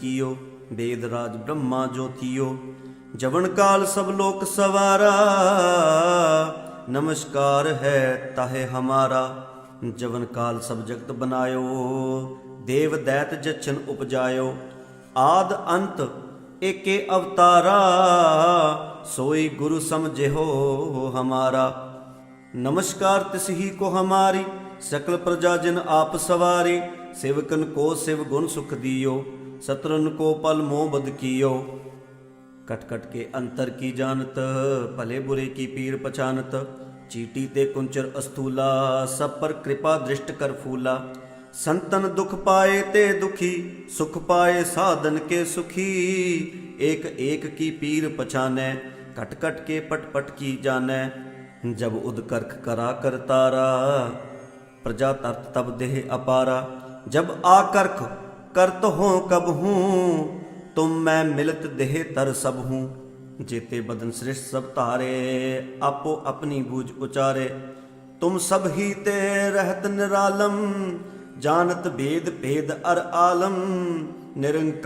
ਕੀਓ, ਵੇਦ ਰਾਜ ਬ੍ਰਹਮਾ ਜੋਤੀਓ ਜਵਨ ਕਾਲ ਸਭ ਲੋਕ ਸਵਾਰਾ, ਨਮਸਕਾਰ ਹੈ ਤਾਹੇ ਹਮਾਰਾ। ਜਵਨ ਕਾਲ ਸਭ ਜਗਤ ਬਨਾਇਓ, ਦੇਵ ਦੈਤ ਜਚਨ ਉਪਜਾਇਓ। ਆਦ ਅੰਤ ਏਕੇ ਅਵਤਾਰਾ, ਸੋਈ ਗੁਰੂ ਸਮਝਿਓ ਹਮਾਰਾ। ਨਮਸਕਾਰ ਤਿਸ ਹੀ ਕੋ ਹਮਾਰੀ, ਸਕਲ ਪ੍ਰਜਾ ਜਨ ਆਪ ਸਵਾਰੀ, ਸੇਵਕਨ ਕੋ ਸਿਵ ਗੁਣ ਸੁਖ ਦਿਓ। शत्रुन को पल मोह बद कियो। कट कट के अंतर की जानत, भले बुरे की पीर पहचानत चीटी ते कुंचर अस्तूला सब पर कृपा दृष्ट कर फूला। संतन दुख पाए ते दुखी, सुख पाए साधन के सुखी। एक एक की पीर पछाने कट कट के पट पट की जाने। जब उदकर्क करा कर तारा प्रजा तरत तब देह अपारा। जब आकर्ख करत हो कब हूँ तुम मैं मिलत देह तर सब हूँ जेते बदन सृष्ट सब तारे आपो अपनी बूझ उचारे तुम सब ही ते रहत निरालम जानत भेद भेद अर आलम निरंकार